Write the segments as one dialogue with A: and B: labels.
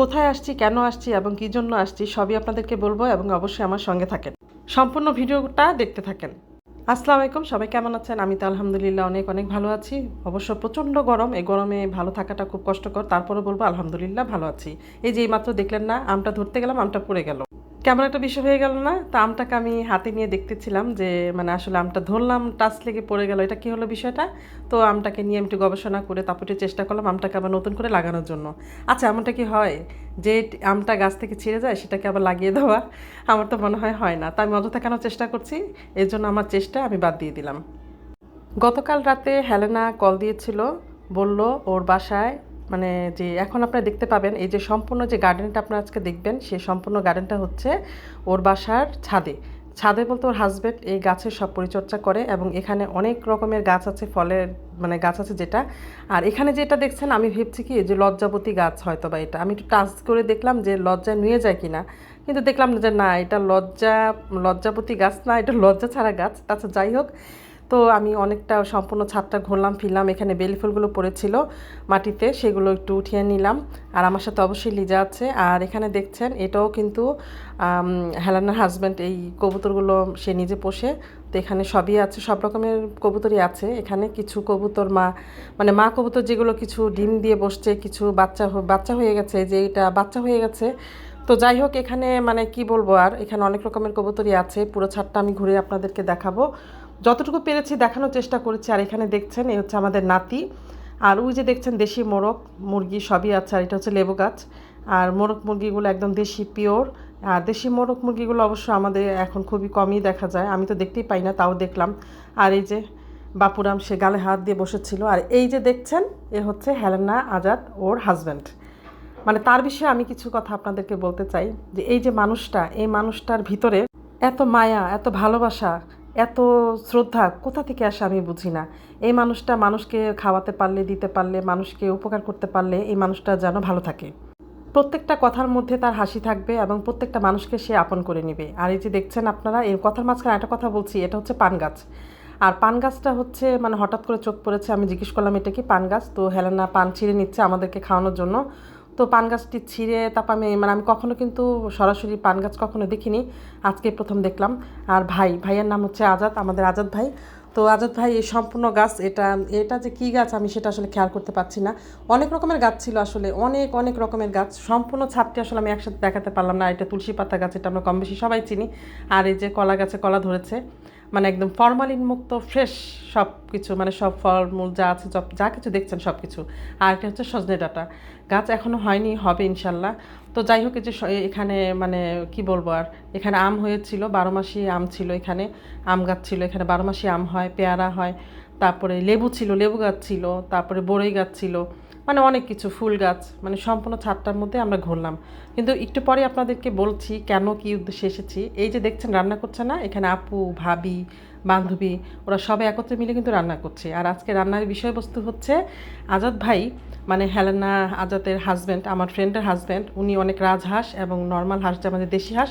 A: কোথায় আসছি, কেন আসছি এবং কী জন্য আসছি সবই আপনাদেরকে বলব এবং অবশ্যই আমার সঙ্গে থাকেন। সম্পূর্ণ ভিডিওটা দেখতে থাকেন। আসসালামু আলাইকুম, সবাই কেমন আছেন? আমি তো আলহামদুলিল্লাহ অনেক অনেক ভালো আছি। অবশ্য প্রচণ্ড গরম, এই গরমে ভালো থাকাটা খুব কষ্টকর তারপরে বলব আলহামদুলিল্লাহ ভালো আছি। এই যে এইমাত্র দেখলেন না, আমটা ধরতে গেলাম, আমটা পড়ে গেল। কেমন একটা বিষয় হয়ে গেল না, তা আমটাকে আমি হাতে নিয়ে দেখতেছিলাম যে মানে আসলে আমটা ধরলাম, টাচ লেগে পড়ে গেল, এটা কি হলো বিষয়টা? তো আমটাকে নিয়ে আমি একটু গবেষণা করে তারপর চেষ্টা করলাম আমটাকে আবার নতুন করে লাগানোর জন্য। আচ্ছা এমনটা কি হয়? যে আমটা গাছ থেকে ছিঁড়ে যায়, সেটাকে আবার লাগিয়ে দেওয়া, আমার তো মনে হয় হয় না। তাই আমি অযথা কেন চেষ্টা করছি? এর জন্য আমার চেষ্টা আমি বাদ দিয়ে দিলাম। গতকাল রাতে হেলেনা কল দিয়েছিল, বলল ওর বাসায় মানে যে এখন আপনারা দেখতে পাবেন, এই যে সম্পূর্ণ যে গার্ডেনটা আপনারা আজকে দেখবেন সেই সম্পূর্ণ গার্ডেনটা হচ্ছে ওর বাসার ছাদে। ছাদে বলতে ওর হাজব্যান্ড এই গাছের সব পরিচর্যা করে এবং এখানে অনেক রকমের গাছ আছে, ফলের মানে গাছ আছে যেটা। আর এখানে যেটা দেখছেন, আমি ভেবছি কি যে লজ্জাবতী গাছ হয়তো বা এটা। আমি একটু টাচ করে দেখলাম যে লজ্জা নিয়ে যায় কিনা। কিন্তু দেখলাম যে না, এটা লজ্জা, লজ্জাপতি গাছ না, এটা লজ্জা ছাড়া গাছ। আচ্ছা যাই হোক। তো আমি অনেকটা সম্পূর্ণ ছাদটা ঘুরলাম, ফিরলাম, এখানে বেলি ফুলগুলো পড়েছিল মাটিতে, সেগুলো একটু উঠিয়ে নিলাম। আর আমার সাথে অবশ্যই লিজা আছে। আর এখানে দেখছেন, এটাও কিন্তু হেলানার হাজব্যান্ড এই কবুতরগুলো সে নিজে পোষে। তো এখানে সবই আছে, সব রকমের কবুতরই আছে। এখানে কিছু কবুতর মা মানে মা কবুতর যেগুলো কিছু ডিম দিয়ে বসছে, কিছু বাচ্চা বাচ্চা হয়ে গেছে, যে এটা বাচ্চা হয়ে গেছে তো যাই হোক, এখানে মানে কি বলব আর, এখানে অনেক রকমের কবুতরই আছে, পুরো ছাদটা আমি ঘুরে আপনাদেরকে দেখাবো। যতটুকু পেরেছি দেখানোর চেষ্টা করেছি, আর এখানে দেখছেন এই হচ্ছে আমাদের নাতি। আর ওই যে দেখছেন, দেশি মোরগ, মুরগি সবই আছে, আর এটা হচ্ছে লেবু গাছ। আর মোরগ মুরগিগুলো একদম দেশি, পিওর। আর দেশি মোরগ মুরগিগুলো অবশ্য আমাদের এখন খুবই কমই দেখা যায়, আমি তো দেখতেই পাই না, তাও দেখলাম। আর এই যে বাপুরাম, সে গালে হাত দিয়ে বসেছিল। আর এই যে দেখছেন, এ হচ্ছে হেলেনা আজাদ, ওর হাজব্যান্ড মানে তার বিষয়ে আমি কিছু কথা আপনাদেরকে বলতে চাই যে এই যে মানুষটা, এই মানুষটার ভিতরে এত মায়া, এত ভালোবাসা, এত শ্রদ্ধা, কোথা থেকে আসে আমি বুঝি না। এই মানুষটা মানুষকে খাওয়াতে পারলে, দিতে পারলে, মানুষকে উপকার করতে পারলে এই মানুষটা যেন ভালো থাকে। প্রত্যেকটা কথার মধ্যে তার হাসি থাকবে এবং প্রত্যেকটা মানুষকে সে আপন করে নেবে। আর এই যে দেখছেন আপনারা, এই কথার মাঝখানে একটা কথা বলছি, এটা হচ্ছে পান গাছ। আর পান গাছটা হচ্ছে মানে হঠাৎ করে চোখ পড়েছে, আমি জিজ্ঞেস করলাম, এটা কি পান গাছ? তো হেলেনা পান ছিঁড়ে নিচ্ছে আমাদেরকে খাওয়ানোর জন্য। তো পান গাছটি ছিঁড়ে তারপর আমি মানে আমি কখনো কিন্তু সরাসরি পান গাছ কখনো দেখিনি। আজকে প্রথম দেখলাম। আর ভাই, ভাইয়ের নাম হচ্ছে আজাদ, আমাদের আজাদ ভাই। তো আজাদ ভাই, এই সম্পূর্ণ গাছ, এটা এটা যে কী গাছ আমি সেটা আসলে খেয়াল করতে পারছি না। অনেক রকমের গাছ ছিল আসলে, অনেক অনেক রকমের গাছ। সম্পূর্ণ ছাদটি আসলে আমি একসাথে দেখাতে পারলাম না। এটা তুলসী পাতা গাছ, এটা আমরা কম বেশি সবাই চিনি। আর এই যে কলা গাছে কলা ধরেছে। মানে একদম ফরমালিন মুক্ত ফ্রেশ সব কিছু মানে সব ফলমূল যা আছে যা কিছু দেখছেন সব কিছু আর এটা হচ্ছে সজনে ডাটা। গাছ এখনও হয়নি, হবে ইনশাল্লাহ। তো যাই হোক যে এখানে মানে কি বলব আর, এখানে আম হয়েছিল, বারো মাসি আম ছিল এখানে। আম গাছ ছিল এখানে, বারো মাসি আম হয়, পেয়ারা হয়। তারপরে লেবু ছিল, লেবু গাছ ছিল, তারপরে বড়ই গাছ ছিল। মানে অনেক কিছু, ফুল গাছ মানে সম্পূর্ণ ছাদটার মধ্যে আমরা ঘুরলাম। কিন্তু একটু পরে আপনাদেরকে বলছি কেন, কি উদ্দেশ্যে এসেছি। এই যে দেখছেন, রান্না করছে না? এখানে আপু, ভাবি, বান্ধবী, ওরা সবাই একত্রে মিলে কিন্তু রান্না করছে। আর আজকে রান্নার বিষয়বস্তু হচ্ছে আজাদ ভাই মানে হেলেনা আজাদের হাজব্যান্ড আমার ফ্রেন্ডের হাজব্যান্ড উনি অনেক রাজহাঁস এবং নর্মাল হাঁস, যে আমাদের দেশি হাঁস,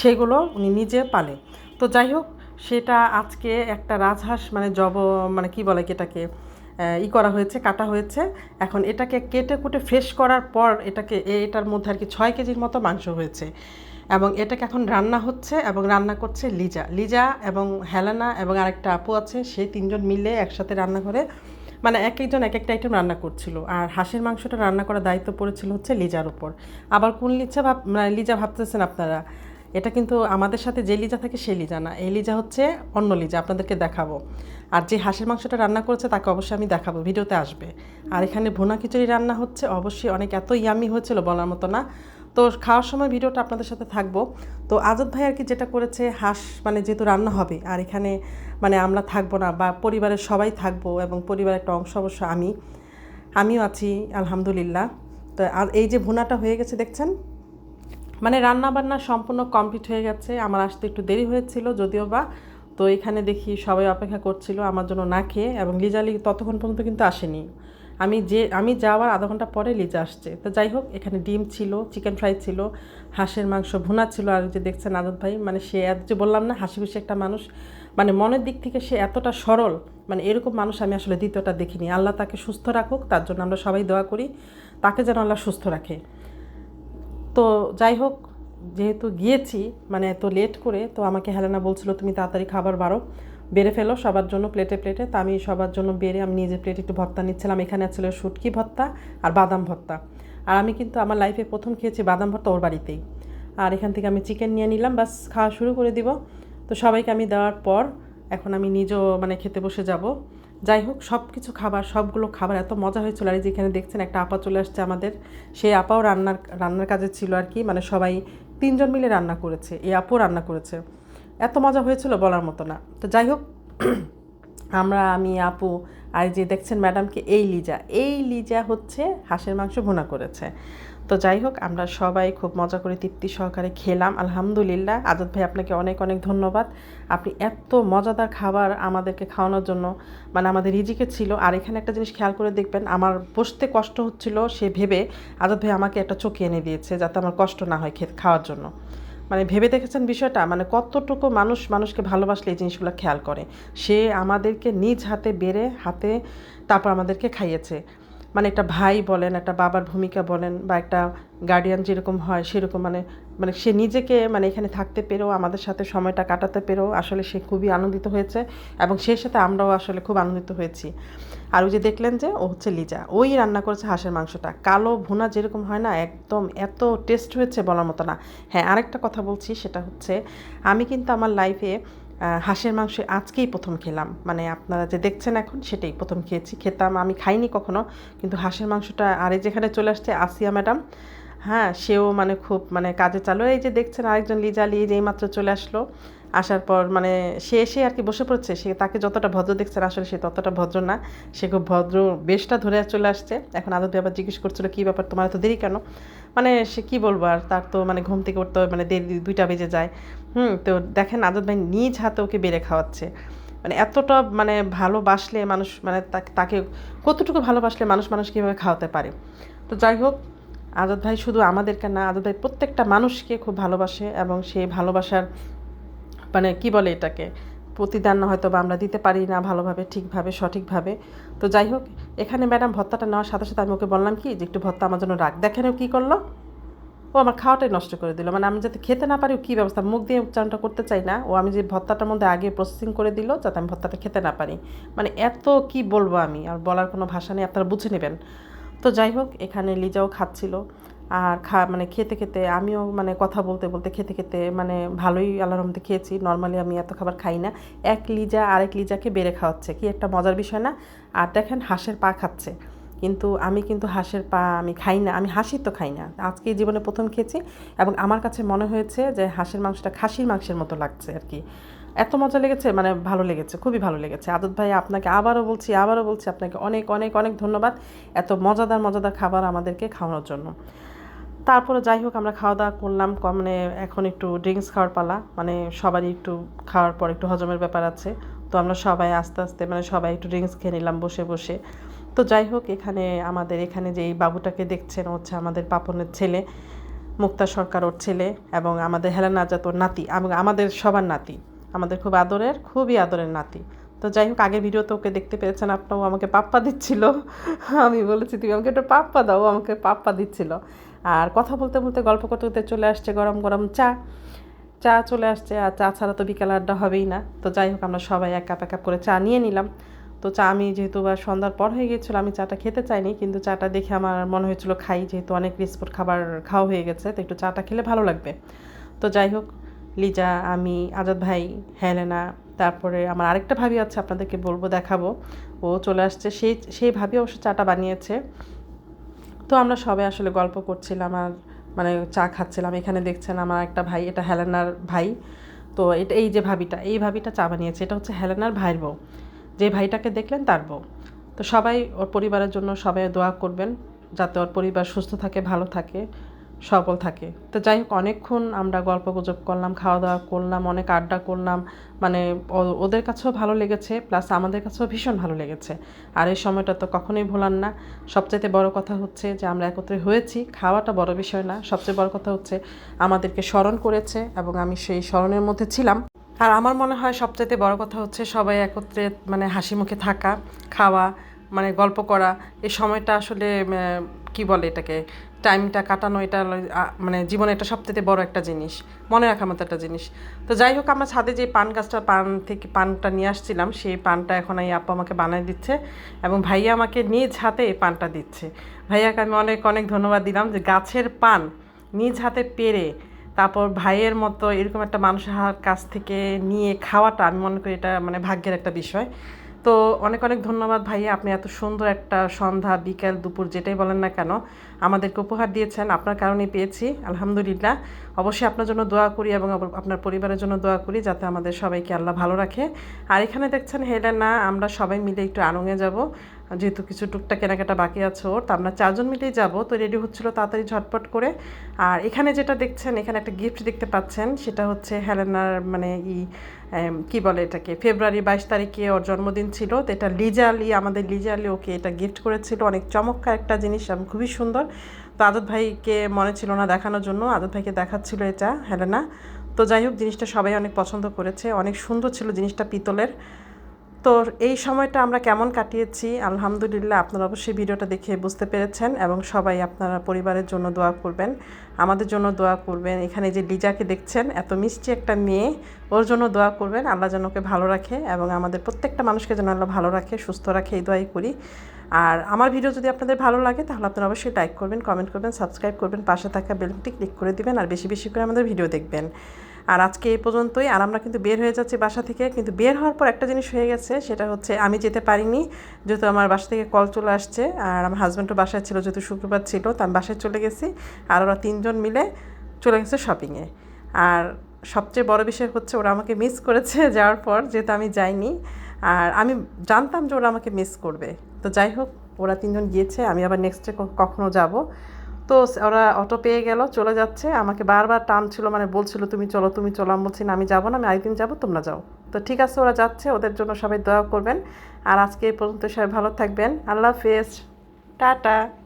A: সেগুলো উনি নিজে পালে। তো যাই হোক, সেটা আজকে একটা রাজহাঁস মানে জব মানে কি বলে এটাকে? ই করা হয়েছে, কাটা হয়েছে। এখন এটাকে কেটে কুটে ফ্রেশ করার পর এটাকে এটার মধ্যে আর কি ছয় কেজির মতো মাংস হয়েছে। এবং এটাকে এখন রান্না হচ্ছে এবং রান্না করছে লিজা। লিজা এবং হেলেনা এবং আরেকটা আপু আছে সেই তিনজন মিলে একসাথে রান্না করে মানে এক একজন এক একটা আইটেম রান্না করছিল। আর হাঁসের মাংসটা রান্না করার দায়িত্ব পড়েছিল হচ্ছে লিজার উপর। আবার কোন লিজা ভাব মানে লিজা ভাবতেছেন আপনারা? এটা কিন্তু আমাদের সাথে যে লিজা থাকে সে লিজা না। এই লিজা হচ্ছে অন্য লিজা, আপনাদেরকে দেখাবো। আর যে হাঁসের মাংসটা রান্না করেছে তাকে অবশ্যই আমি দেখাবো, ভিডিওতে আসবে। আর এখানে ভুনা খিচুড়ি রান্না হচ্ছে, অবশ্যই অনেক এত ইয়ামি হয়েছিল বলার মতো না। তো খাওয়ার সময় ভিডিওটা আপনাদের সাথে থাকব। তো আজাদ ভাই আর কি যেটা করেছে, হাঁস মানে যেহেতু রান্না হবে, আর এখানে মানে আমরা থাকব না বা পরিবারের সবাই থাকব এবং পরিবারের একটা অংশ অবশ্য আমি, আমিও আছি, আলহামদুলিল্লাহ। তো আর এই যে ভুনাটা হয়ে গেছে, দেখছেন? মানে রান্না বান্না সম্পূর্ণ কমপ্লিট হয়ে গেছে। আমার আসতে একটু দেরি হয়েছিল যদিও বা। তো এখানে দেখি সবাই অপেক্ষা করছিল আমার জন্য না খেয়ে এবং লিজালি ততক্ষণ পর্যন্ত কিন্তু আসেনি। আমি যে, আমি যাওয়ার আধা ঘণ্টা পরে লিজা আসছে। তো যাই হোক, এখানে ডিম ছিল, চিকেন ফ্রাই ছিল, হাঁসের মাংস ভুনা ছিল আর যে দেখছেন আদত ভাই মানে সে এত যে বললাম না হাসি খুশি একটা মানুষ। মানে মনের দিক থেকে সে এতটা সরল মানে এরকম মানুষ আমি আসলে দ্বিতীয়টা দেখিনি। আল্লাহ তাকে সুস্থ রাখুক, তার জন্য আমরা সবাই দোয়া করি। তাকে যেন আল্লাহ সুস্থ রাখে। তো যাই হোক, যেহেতু গিয়েছি মানে এত লেট করে, তো আমাকে হেলেনা বলছিল, তুমি তাড়াতাড়ি খাবার বারো বেড়ে ফেলো, সবার জন্য প্লেটে প্লেটে তা আমি সবার জন্য বেড়ে, আমি নিজের প্লেটে একটু ভর্তা নিচ্ছিলাম। এখানে ছিল শুটকি ভর্তা আর বাদাম ভর্তা। আর আমি কিন্তু আমার লাইফে প্রথম খেয়েছি বাদাম ভর্তা ওর বাড়িতেই। আর এখান থেকে আমি চিকেন নিয়ে নিলাম বাস খাওয়া শুরু করে দিব। তো সবাইকে আমি দেওয়ার পর এখন আমি নিজেও মানে খেতে বসে যাব। যাই হোক সব কিছু খাবার, সবগুলো খাবার, এত মজা হয়েছিল। আর যেখানে দেখছেন, একটা আপা চলে আসছে আমাদের। সেই আপাও রান্নার রান্নার কাজে ছিল আর কি। মানে সবাই তিনজন মিলে রান্না করেছে। এই আপু রান্না করেছে। এত মজা হয়েছিল বলার মতো না। তো যাই হোক, আমরা, আমি, আপু আর যে দেখছেন ম্যাডামকে, এই লিজা। এই লিজা হচ্ছে হাঁসের মাংস ভুনা করেছে। তো যাই হোক, আমরা সবাই খুব মজা করে তৃপ্তি সহকারে খেলাম। আলহামদুলিল্লাহ। আজাদ ভাই, আপনাকে অনেক অনেক ধন্যবাদ। আপনি এত মজাদার খাবার আমাদেরকে খাওয়ানোর জন্য মানে আমাদের রিজিকে ছিল। আর এখানে একটা জিনিস খেয়াল করে দেখবেন, আমার বসতে কষ্ট হচ্ছিল সে ভেবে আজাদ ভাই আমাকে একটা চোখে এনে দিয়েছে, যাতে আমার কষ্ট না হয় খেতে, খাওয়ার জন্য। মানে ভেবে দেখেছেন বিষয়টা? মানে কতটুকু মানুষ, মানুষকে ভালোবাসলে এই জিনিসগুলো খেয়াল করে? সে আমাদেরকে নিজ হাতে বেড়ে হাতে তারপর আমাদেরকে খাইয়েছে। মানে একটা ভাই বলেন, একটা বাবার ভূমিকা বলেন বা একটা গার্ডিয়ান যেরকম হয় সেরকম মানে মানে সে নিজেকে মানে এখানে থাকতে পেরেও, আমাদের সাথে সময়টা কাটাতে পেরেও আসলে সে খুবই আনন্দিত হয়েছে এবং সেই সাথে আমরাও আসলে খুব আনন্দিত হয়েছি। আর ওই যে দেখলেন যে, ও হচ্ছে লিজা, ওই রান্না করেছে হাঁসের মাংসটা। কালো ভুনা যেরকম হয় না, একদম এত টেস্ট হয়েছে বলার মতো না। হ্যাঁ আরেকটা কথা বলছি, সেটা হচ্ছে, আমি কিন্তু আমার লাইফে হাঁসের মাংস আজকেই প্রথম খেলাম। মানে আপনারা যে দেখছেন এখন, সেটাই প্রথম খেয়েছি। খেতাম, আমি খাইনি কখনো, কিন্তু হাঁসের মাংসটা আরে যেখানে চলে আসছে, আসিয়া ম্যাডাম হ্যাঁ সেও মানে খুব মানে কাজে চালু। এই যে দেখছেন আরেকজন লিজা, লিজ এইমাত্র মাত্র চলে আসলো। আসার পর মানে সে এসে আর কি বসে পড়ছে, সে তাকে যতটা ভদ্র দেখছে আসলে সে ততটা ভদ্র না। সে খুব ভদ্র বেশটা ধরে চলে আসছে। এখন আদত আবার জিজ্ঞেস করছিল, কী ব্যাপার, তোমার এত দেরি কেন? মানে সে কী বলব আর, তার তো মানে ঘুম থেকে উঠতে মানে দেরি দুইটা বেজে যায়। হুম, তো দেখেন আদত ভাই নিজ হাতে ওকে বেড়ে খাওয়াচ্ছে। মানে এতটা মানে ভালোবাসলে মানুষ মানে তাকে কতটুকু ভালোবাসলে মানুষ মানুষ কীভাবে খাওয়াতে পারে? তো যাই হোক আজাদ ভাই শুধু আমাদেরকে না আজাদ ভাই প্রত্যেকটা মানুষকে খুব ভালোবাসে এবং সেই ভালোবাসার মানে কি বলে এটাকে? প্রতিদান হয়তো বা আমরা দিতে পারি না ভালোভাবে, ঠিকভাবে, সঠিকভাবে। তো যাই হোক, এখানে ম্যাডাম ভত্তাটা নেওয়ার সাথে সাথে আমি ওকে বললাম কি, যে একটু ভত্তা আমার জন্য রাখ। দেখেন কী করল? ও আমার খাওয়াটাই নষ্ট করে দিল। মানে আমি যাতে খেতে না পারি কী ব্যবস্থা? মুখ দিয়ে উচ্চারণটা করতে চাই না। ও আমি যে ভত্তাটার মধ্যে আগে প্রসেসিং করে দিল, যাতে আমি ভত্তাটা খেতে না পারি। মানে এত কি বলব আমি? আর বলার কোনো ভাষা নেই, আপনারা বুঝে নেবেন। তো যাই হোক, এখানে লিজাও খাচ্ছিল। আর খা মানে খেতে খেতে আমিও মানে কথা বলতে বলতে খেতে খেতে মানে ভালোই আল্লাহর রহমতে খেয়েছি। নর্মালি আমি এত খাবার খাই না। এক লিজা, আরেক লিজাকে বেড়ে খাওয়াচ্ছে। কি একটা মজার বিষয় না? আর দেখেন হাঁসের পা খাচ্ছে। কিন্তু আমি কিন্তু হাঁসের পা আমি খাই না। আমি হাসি তো খাই না। আজকে জীবনে প্রথম খেয়েছি এবং আমার কাছে মনে হয়েছে যে হাঁসের মাংসটা খাসির মাংসের মতো লাগছে আর কি। এত মজা লেগেছে মানে ভালো লেগেছে, খুবই ভালো লেগেছে। আদত ভাই, আপনাকে আবারও বলছি আবারও বলছি, আপনাকে অনেক অনেক অনেক ধন্যবাদ। এত মজাদার মজাদার খাবার আমাদেরকে খাওয়ানোর জন্য। তারপরে যাই হোক, আমরা খাওয়া দাওয়া করলাম মানে এখন একটু ড্রিঙ্কস খাওয়ার পালা। মানে সবারই একটু খাওয়ার পর একটু হজমের ব্যাপার আছে। তো আমরা সবাই আস্তে আস্তে মানে সবাই একটু ড্রিঙ্কস খেয়ে নিলাম বসে বসে। তো যাই হোক, এখানে আমাদের, এখানে যে এই বাবুটাকে দেখছেন হচ্ছে আমাদের পাপনের ছেলে, মুক্তা সরকার ওর ছেলে, এবং আমাদের হেলানা আজাত ওর নাতি, এবং আমাদের সবার নাতি। আমাদের খুব আদরের, খুবই আদরের নাতি। তো যাই হোক, আগের ভিডিওতে ওকে দেখতে পেরেছেন, আপনাও আমাকে পাপ্পা দিচ্ছিল। আমি বলেছি, তুমি আমাকে একটু পাপ্পা দাও আমাকে পাপ্পা দিচ্ছিল। আর কথা বলতে বলতে গল্প করতে করতে চলে আসছে গরম গরম চা। চা চলে আসছে আর চা ছাড়া তো বিকাল আড্ডা হবেই না। তো যাই হোক, আমরা সবাই এক কাপ এক কাপ করে চা নিয়ে নিলাম। তো চা আমি যেহেতু বা সন্ধ্যার পর হয়ে গিয়েছিল, আমি চাটা খেতে চাইনি, কিন্তু চাটা দেখে আমার মনে হয়েছিল খাই, যেহেতু অনেক রিসপোর্ট খাবার খাওয়া হয়ে গেছে, তো একটু চাটা খেলে ভালো লাগবে। তো যাই হোক, লিজা, আমি, আজাদ ভাই, হেলেনা, তারপরে আমার আরেকটা ভাবি আছে, আপনাদেরকে বলব, দেখাবো। ও চলে আসছে, সেই সেই ভাবি অবশ্য চাটা বানিয়েছে। তো আমরা সবাই আসলে গল্প করছিলাম আর মানে চা খাচ্ছিলাম। এখানে দেখছেন আমার একটা ভাই, এটা হেলেনার ভাই। তো এটা এই যে ভাবিটা, এই ভাবিটা চা বানিয়েছে। এটা হচ্ছে হেলেনার ভাইয়ের বউ। যে ভাইটাকে দেখলেন তার বউ। তো সবাই ওর পরিবারের জন্য সবাই দোয়া করবেন, যাতে ওর পরিবার সুস্থ থাকে, ভালো থাকে। সফল থাকে। তো যাই হোক, অনেকক্ষণ আমরা গল্প গুজব করলাম খাওয়া দাওয়া করলাম, অনেক আড্ডা করলাম। মানে ওদের কাছেও ভালো লেগেছে, প্লাস আমাদের কাছেও ভীষণ ভালো লেগেছে। আর এই সময়টা তো কখনোই ভোলান না। সবচেয়ে বড় কথা হচ্ছে যে, আমরা একত্রে হয়েছি, খাওয়াটা বড় বিষয় না। সবচেয়ে বড় কথা হচ্ছে, আমাদেরকে স্মরণ করেছে এবং আমি সেই স্মরণের মধ্যে ছিলাম। আর আমার মনে হয় সবচাইতে বড় কথা হচ্ছে, সবাই একত্রে মানে হাসি মুখে থাকা, খাওয়া মানে গল্প করা, এই সময়টা আসলে কি বলে এটাকে? টাইমটা কাটানো এটা মানে জীবনে এটা সবথেকে বড় একটা জিনিস, মনে রাখার মতো একটা জিনিস। তো যাই হোক, আমরা ছাদে যে পান গাছটা, পান থেকে পানটা নিয়ে আসছিলাম, সেই পানটা এখন এই আপু আমাকে বানিয়ে দিচ্ছে এবং ভাইয়া আমাকে নিজ হাতে এই পানটা দিচ্ছে। ভাইয়াকে আমি অনেক অনেক ধন্যবাদ দিলাম যে গাছের পান নিজ হাতে পেরে তারপর ভাইয়ের মতো এরকম একটা মানুষের কাছ থেকে নিয়ে খাওয়াটা আমি মনে করি এটা মানে ভাগ্যের একটা বিষয়। তো অনেক অনেক ধন্যবাদ ভাইয়া। আপনি এত সুন্দর একটা সন্ধ্যা, বিকেল, দুপুর যেটাই বলেন না কেন, আমাদেরকে উপহার দিয়েছেন। আপনার কারণেই পেয়েছি, আলহামদুলিল্লাহ। অবশ্যই আপনার জন্য দোয়া করি এবং আপনার পরিবারের জন্য দোয়া করি যাতে আমাদের সবাইকে আল্লাহ ভালো রাখে। আর এখানে দেখছেন হেলেনা, আমরা সবাই মিলে একটু আনঙে যাব। যেহেতু কিছু টুকটা কেনাকাটা বাকি আছে ওর, তো আমরা চারজন মিলেই যাব। তো রেডি হচ্ছিল তাড়াতাড়ি ঝটপট করে। আর এখানে যেটা দেখছেন, এখানে একটা গিফট দেখতে পাচ্ছেন। সেটা হচ্ছে হেলেনার মানে ই কি বলে এটাকে? ফেব্রুয়ারি বাইশ তারিখে ওর জন্মদিন ছিল। তো এটা লিজা আলী আমাদের লিজা আলী ওকে এটা গিফট করেছিল। অনেক চমৎকার একটা জিনিস খুবই সুন্দর। তো আদত ভাইকে মনে ছিল না দেখানোর জন্য, আদত ভাইকে দেখাচ্ছিল এটা হেলেনা তো যাই হোক, জিনিসটা সবাই অনেক পছন্দ করেছে। অনেক সুন্দর ছিল জিনিসটা পিতলের। তো এই সময়টা আমরা কেমন কাটিয়েছি? আলহামদুলিল্লাহ, আপনারা অবশ্যই ভিডিওটা দেখে বুঝতে পেরেছেন এবং সবাই আপনারা পরিবারের জন্য দোয়া করবেন, আমাদের জন্য দোয়া করবেন। এখানে যে লিজাকে দেখছেন, এত মিষ্টি একটা মেয়ে, ওর জন্য দোয়া করবেন। আল্লাহ যেন ওকে ভালো রাখে এবং আমাদের প্রত্যেকটা মানুষকে যেন আল্লাহ ভালো রাখে, সুস্থ রাখে, এই দোয়াই করি। আর আমার ভিডিও যদি আপনাদের ভালো লাগে, তাহলে আপনারা অবশ্যই লাইক করবেন কমেন্ট করবেন সাবস্ক্রাইব করবেন, পাশে থাকা বেলটি ক্লিক করে দিবেন, আর বেশি বেশি করে আমাদের ভিডিও দেখবেন। আর আজকে এই পর্যন্তই। আর আমরা কিন্তু বের হয়ে যাচ্ছি বাসা থেকে। কিন্তু বের হওয়ার পর একটা জিনিস হয়ে গেছে, সেটা হচ্ছে আমি যেতে পারিনি, যেহেতু আমার বাসা থেকে কল চলে আসছে। আর আমার হাজব্যান্ডও বাসায় ছিল, যেহেতু শুক্রবার ছিল, তো আমি বাসায় চলে গেছি। আর ওরা তিনজন মিলে চলে গেছে শপিংয়ে আর সবচেয়ে বড় বিষয় হচ্ছে, ওরা আমাকে মিস করেছে যাওয়ার পর, যেহেতু আমি যাইনি। আর আমি জানতাম যে ওরা আমাকে মিস করবে। তো যাই হোক, ওরা তিনজন গিয়েছে, আমি আবার নেক্সটে কখনও যাব। তো ওরা অটো পেয়ে গেল, চলে যাচ্ছে। আমাকে বারবার টান ছিল মানে বলছিল, তুমি চলো তুমি চলো। আমি বলছি, না, আমি যাব না, আমি আরেকদিন যাব, তোমরা যাও। তো ঠিক আছে, ওরা যাচ্ছে, ওদের জন্য সবাই দয়া করবেন। আর আজকে এই পর্যন্ত সবাই ভালো থাকবেন। আল্লাহ হাফেজ। টাটা।